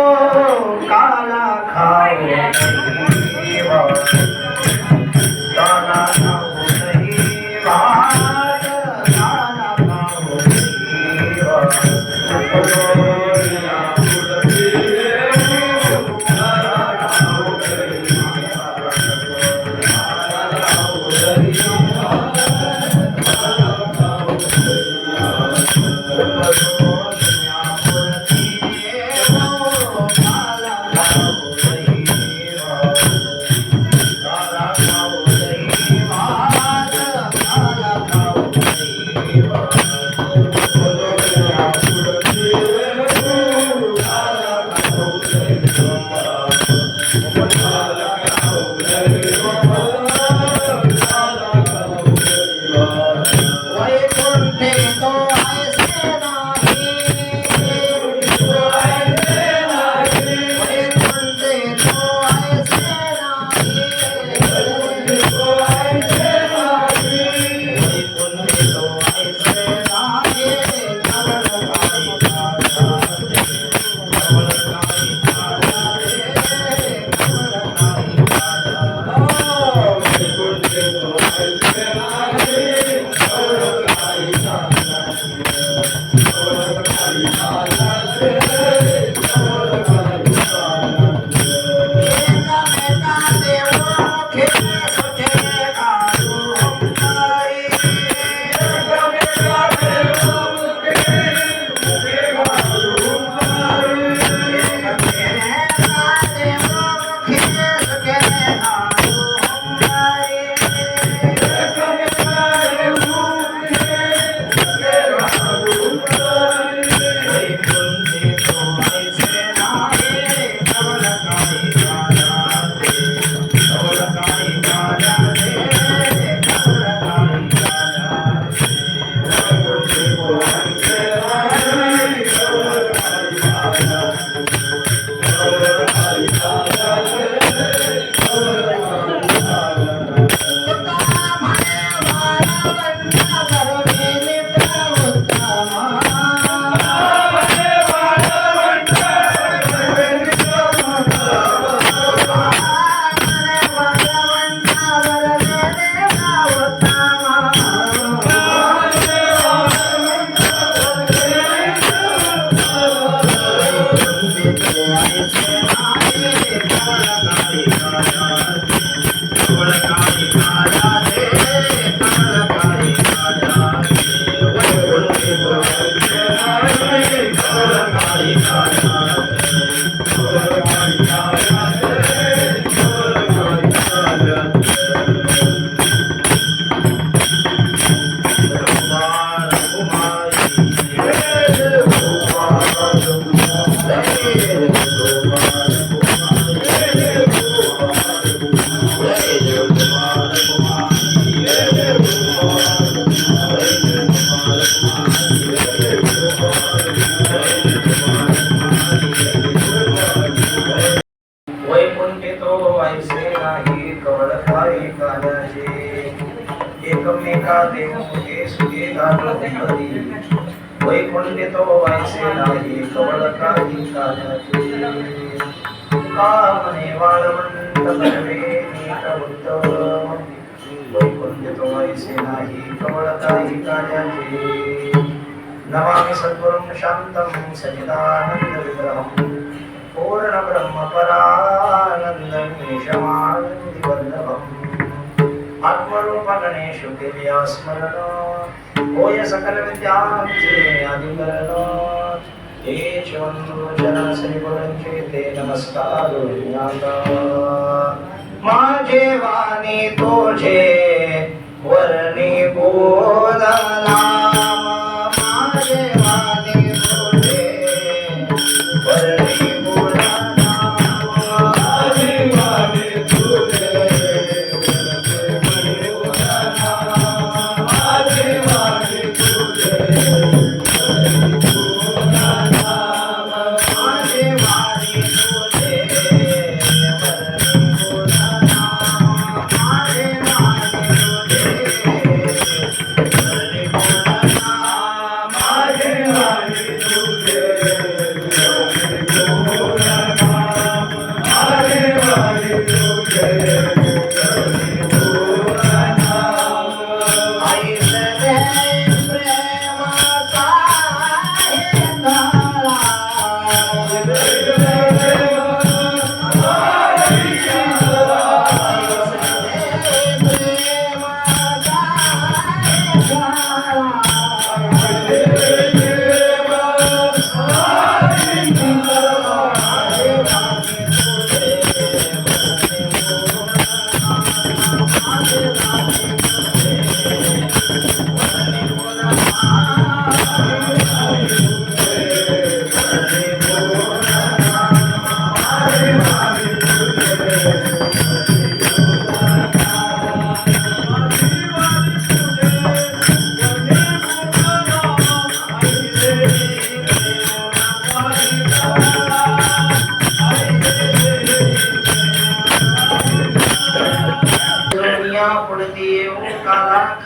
काला खाओ नमामि सद्गुरुं शान्तं सचिदानन्दविग्रहं पूर्णब्रह्मपरानन्दनिशमानन्दिवल्लभम् आत्मरूपगणेषु किल्या स्मरणो ओय सकलविद्याधिकरणो ते च बन्धो जनासनिपुरं चेते नमस्कारो ज्ञाता मा जे वाणी तो जे வாரே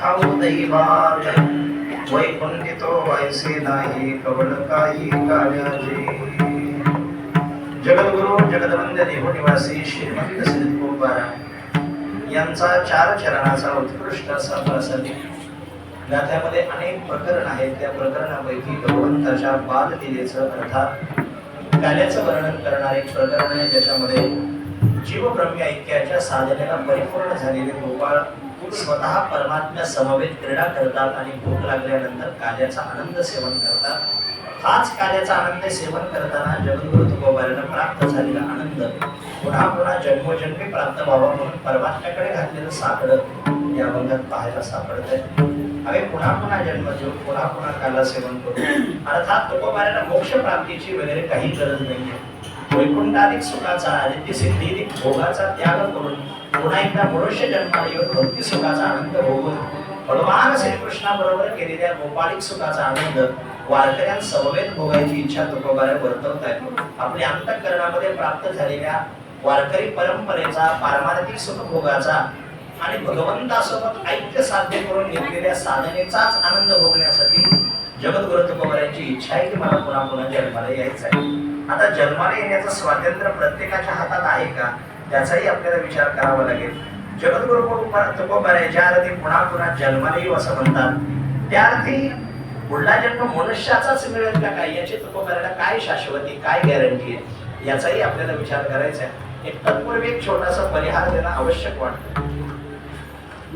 खाऊ दही भात वैकुंठितो वैसे नाही कवळ काही काळ्याचे जगद्गुरु जगदवंद देव श्रीमंत सिद्ध गोपारा यांचा चार चरणाचा उत्कृष्ट असा प्रसंग गाथ्यामध्ये अनेक प्रकरण आहेत. त्या प्रकरणापैकी भगवंताच्या बाल लिलेचं अर्थात काल्याचं वर्णन करणारे प्रकरण आहे ज्याच्यामध्ये जीवब्रह्म ऐक्याच्या साधनेला परिपूर्ण झालेले गोपाळ स्वतः परमात्म्या समवेत क्रीडा करतात आणि भूक लागल्यानंतर काल्याचा आनंद सेवन करतात. हाच काल्याचा आनंद सेवन करताना जगद्गुरु तुकोबारांना प्राप्त झालेला आनंद पुन्हा पुन्हा जन्मोजन्मी प्राप्त व्हावा म्हणून परमात्म्याकडे घातलेलं साकडं या अभंगात पाहायला सापडत आहे आम्ही पुन्हा पुन्हा जन्म घेऊ पुन्हा पुन्हा काला सेवन करू. अर्थात तुकोबाऱ्याला मोक्ष प्राप्तीची वगैरे काही गरज नाहीये. वैकुंठाधिक सुखाचा आदित्य सिद्धीधिक भोगाचा त्याग करून पुन्हा एकदा मनुष्य जन्माला येऊन भक्ती सुखाचा आनंद भोगून भगवान श्रीकृष्णाबरोबर केलेल्या गोपाळिक सुखाचा आनंद वारकऱ्यांसमवेत भोगायची इच्छा तुकोबारा वर्तवत आहे. आपल्या अंतकरणामध्ये प्राप्त झालेल्या वारकरी परंपरेचा पारमार्थिक सुख भोगाचा आणि भगवंतासोबत ऐक्य साध्य करून घेतलेल्या साधनेचाच आनंद भोगण्यासाठी जगद्गुरु तुकोबारांची इच्छा आहे की मला पुन्हा पुन्हा जन्माला यायचं आहे आता जन्माला येण्याचं स्वातंत्र्य प्रत्येकाच्या हातात आहे का? त्याचाही आपल्याला विचार करावा लागेल. जगद्गुरु तुकोबारा ज्या अर्थी पुन्हा पुन्हा जन्माला येऊ असं म्हणतात त्या अर्थी पुढला जन्म मनुष्याचाच मिळेल का काय? याची तुकोबाराला काय शाश्वती काय गॅरंटी आहे? याचाही आपल्याला विचार करायचा आहे. एक तत्पूर्वी एक छोटासा परिहार देणं आवश्यक वाटतं.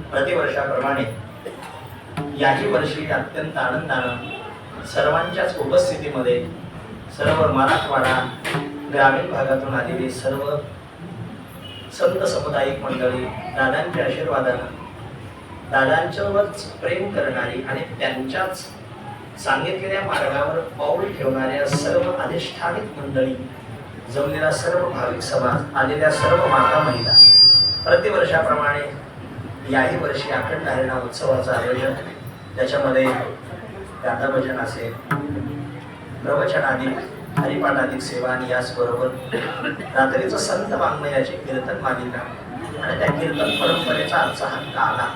प्रतिवर्षाप्रमाणे याही वर्षी अत्यंत आनंदानं सर्वांच्याच उपस्थितीमध्ये सर्व मराठवाडा ग्रामीण भागातून आलेली सर्व संत सामुदायिक मंडळी दादांच्या आशीर्वादानं दादांच्यावरच प्रेम करणारी आणि त्यांच्याच सांगितलेल्या मार्गावर पाऊल ठेवणाऱ्या सर्व अधिष्ठानिक मंडळी जमलेला सर्व भाविक समाज आलेल्या सर्व माता महिला प्रतिवर्षाप्रमाणे याही वर्षी अखंड हरिणा उत्सवाचं आयोजन त्याच्यामध्ये गाथा भजन असेल प्रवचनाधिक हरिपाठाधिक सेवा आणि याचबरोबर रात्रीचं संत वाङ्मयाची कीर्तन मालिका आणि त्या कीर्तन परंपरेचा आजचा हक्क आला.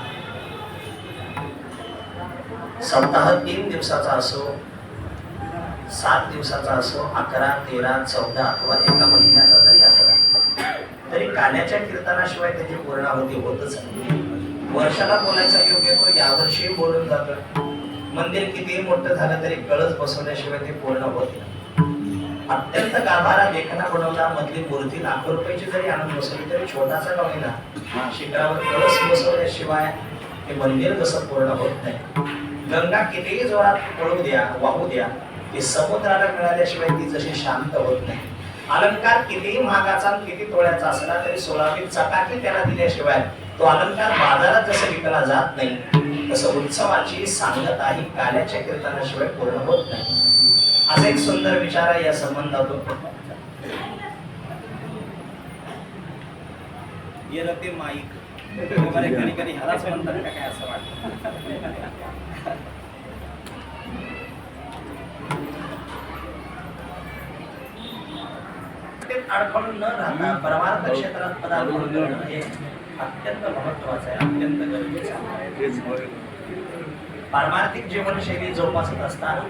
सप्ताह तीन दिवसाचा असो सात दिवसाचा असो अकरा तेरा चौदा अथवा एका महिन्याचा तरी असला. तरी कान्याच्या कीर्तनाशिवाय त्याची पूर्णाहुती होतच नाही. वर्षाला बोलायचा योग्य तो यावर्षी बोलून जातो. मंदिर कितीही मोठं झालं तरी कळस बसवल्याशिवाय ते पूर्ण होत नाही. अत्यंत गाभारा देखणा बनवला मधली मूर्ती लाखो रुपयाची जरी आणून बसवली तरी छोटासा का होईना शिखरावर कळस बसवल्याशिवाय ते मंदिर कसं पूर्ण होत नाही. गंगा कितीही जोरात पळू द्या वाहू द्या ती समुद्राला मिळाल्याशिवाय ती जशी शांत होत नाही. अलंकार कितीही महागाचा किती तोळ्याचा असला तरी सोळावी चकाकी त्याला दिल्याशिवाय तो अलंकार बाजारात जसं विकला जात नाही. तसं उत्सवाची सांगता ही काल्याच्या कीर्तनाशिवाय पूर्ण होत नाही. असा एक सुंदर विचार आहे या संबंधातून. ते माईक. वगैरे कधी कधी ह्यालाच म्हणतात का काय असं वाटतं न राहता परमार्थ क्षेत्रात पदार्पण करणं हे अत्यंत महत्वाचं आहे अत्यंत गरजेचं आहे. पारमार्थिक जीवनशैली जोपासत असताना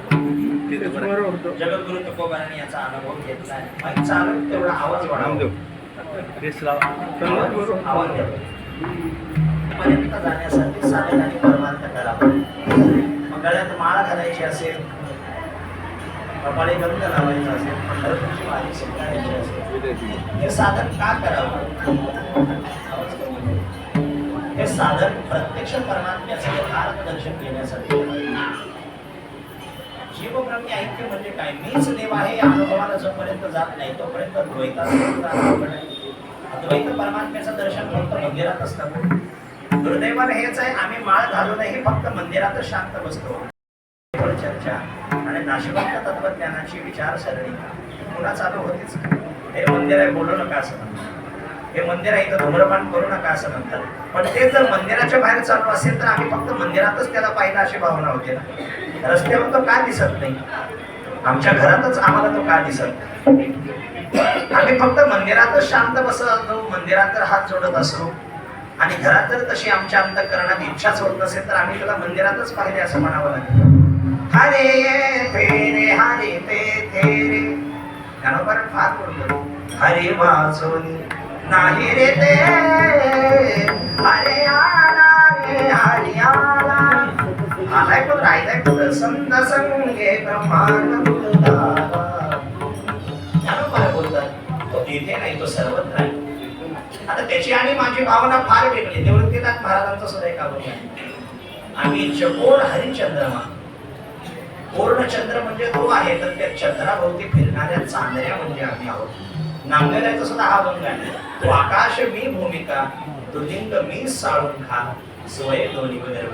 जगद्गुरु तुकोबारांनी याचा अनुभव घेतला आहे. चालत तेवढा आवाज वाढवतो आवाज आवाज द्यावा. पर्यंत जाण्यासाठी साधन आणि परमार्थ करावा मग गळ्यात माळ घालायची असेल कपाळी गंध लावायचा असेल पंढरपूरची वारी शिकायची असेल. हे साधन का करावं. हे साधन प्रत्यक्ष परमात्म्याचं यथार्थ दर्शन घेण्यासाठी. जीवब्रह्मी ऐक्य म्हणजे काय? मीच देव आहे या अनुभवाला जोपर्यंत जात नाही तोपर्यंत द्वैता अद्वैत परमात्म्याचं दर्शन फक्त मंदिरात असतं. दुर्दैवाने हेच आहे आम्ही माळ घालूनही फक्त मंदिरातच शांत बसतो. चर्चा आणि नाशिवंत तत्वज्ञानाची विचारसरणी. पुन्हा चालू होतीच? हे मंदिर आहे बोलू नका असं. म्हणतात. हे मंदिर आहे इथं धूम्रपान करू नका असं म्हणतात. पण ते जर मंदिराच्या बाहेर चालू असेल तर आम्ही फक्त मंदिरातच त्याला पाहिलं अशी भावना होते ना. रस्त्यावर तो का दिसत नाही? आमच्या घरातच आम्हाला तो का दिसत आम्ही फक्त मंदिरातच शांत बसत असतो मंदिरात तर हात जोडत असतो आणि घरात जर तशी आमच्या अंतकरणात इच्छाच होत नसेल तर आम्ही तुला मंदिरातच पाहिले असं म्हणावं लागेल. हरे ये फेरे हरे ते थेरे रे. फार बोलतो हरे वाचून नाही रे ते. हरे आला रे हरे आला. आलाय पण राहिलाय कुठं संत संगे ब्रह्मांड बोलतात. तो नाही तो सर्वत्र आहे. आता त्याची आणि माझी भावना फार वेगळी. निवृत्तीनाथ महाराजांचं सुद्धा एक अभंग आहे. आम्ही चकोर हरिचंद्रमा पूर्णचंद्र म्हणजे तो आहे तर त्या चंद्राभोवती फिरणाऱ्या चांदण्या म्हणजे आम्ही आहोत. नामदेवाचा सुद्धा हा अभंग आहे. तो आकाश मी भूमिका दुलिंग मी साळून खा सोय दोन्ही वगैरे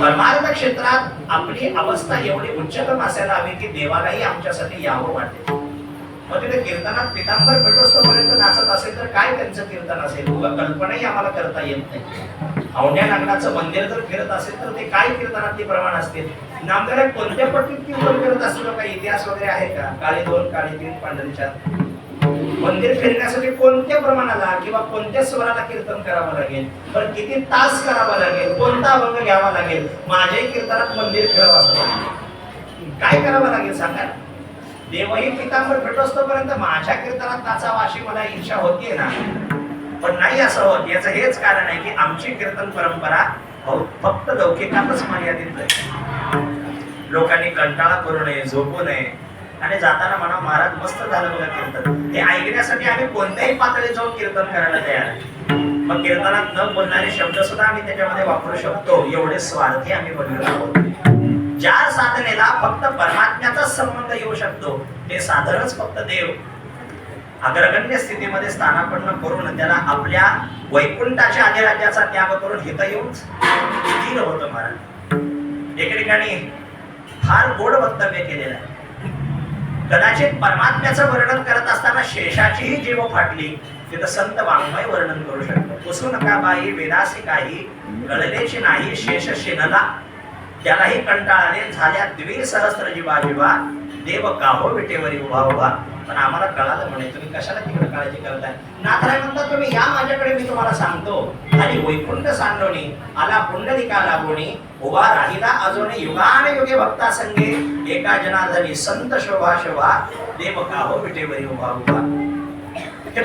परमार्थ क्षेत्रात आपली अवस्था एवढी उच्चतम असायला हवी की देवालाही आमच्यासाठी यावं वाटते. मग तिथे कीर्तनात पितांबर घटोत्सवपर्यंत नाचत असेल तर काय त्यांचं कीर्तन असेल? उगा कल्पनाही आम्हाला करता येत नाही. औंढ्या नागनाचं मंदिर जर फिरत असेल तर ते काय कीर्तनातली प्रमाण असतील? नामदेव कोणत्या पट्टीत कीर्तन करत असलं? काही इतिहास वगैरे आहे का? काळे दोन काळे तीन पांढरीच्या. मंदिर फिरण्यासाठी कोणत्या प्रमाणाला किंवा कोणत्या स्वराला कीर्तन करावं लागेल? पण किती तास करावा लागेल? कोणता अभंग घ्यावा लागेल? माझ्याही कीर्तनात मंदिर फिरावं असं काय करावं लागेल सांगा? ना? देवही पितांबर भेटोस्तोपर्यंत माझ्या कीर्तनात नाचावा अशी मला इच्छा होतीये ना? पण नाही असं होत. याचं हेच कारण आहे की आमची कीर्तन परंपरा फक्त लौकिकातच मर्यादित आहे. लोकांनी कंटाळा करू नये झोपू नये. आणि जाताना म्हणा महाराज मस्त झालं बघा कीर्तन. ते ऐकण्यासाठी आम्ही कोणत्याही पातळी जाऊन कीर्तन करायला तयार आहे. मग कीर्तनात न बोलणारे शब्द सुद्धा आम्ही त्याच्यामध्ये वापरू शकतो. एवढे स्वार्थी आम्ही बनलेलो आहोत. ज्या साधनेला फक्त परमात्म्याचाच संबंध येऊ शकतो ते साधनच फक्त देव. अग्रगण्य स्थितीमध्ये स्थानापन्न करून त्याला आपल्या वैकुंठाच्या अधिराज्याचा त्याग करून हित येऊन स्थिर होतं महाराज. एके ठिकाणी फार गोड वक्तव्य केलेलं आहे. कदाचित परमात्म्याचं वर्णन करत असताना शेषाचीही जीव फाटली तिथं संत वाङ्मय वर्णन करू शकतो. पुसू नका बाई वेदासी काही कळलेची नाही शेष शिनला. त्यालाही कंटाळाने झाल्या द्विसहस्र जीवा जीवा देव काहो विटेवरी उभा उभा. पण आम्हाला कळालं म्हणे तुम्ही कशाला तिकडे काळजी करताय? नाथराय म्हणतात तुम्ही या माझ्याकडे मी तुम्हाला सांगतो. आणि वैकुंठ सांडोनी आला पुंडलिका लागोनी उभा राहिला अजून युगाने युगे भक्ता संगे एका जनार्दनी संत शोभा शोभा देव काहो विटेवरी उभा उभा. हे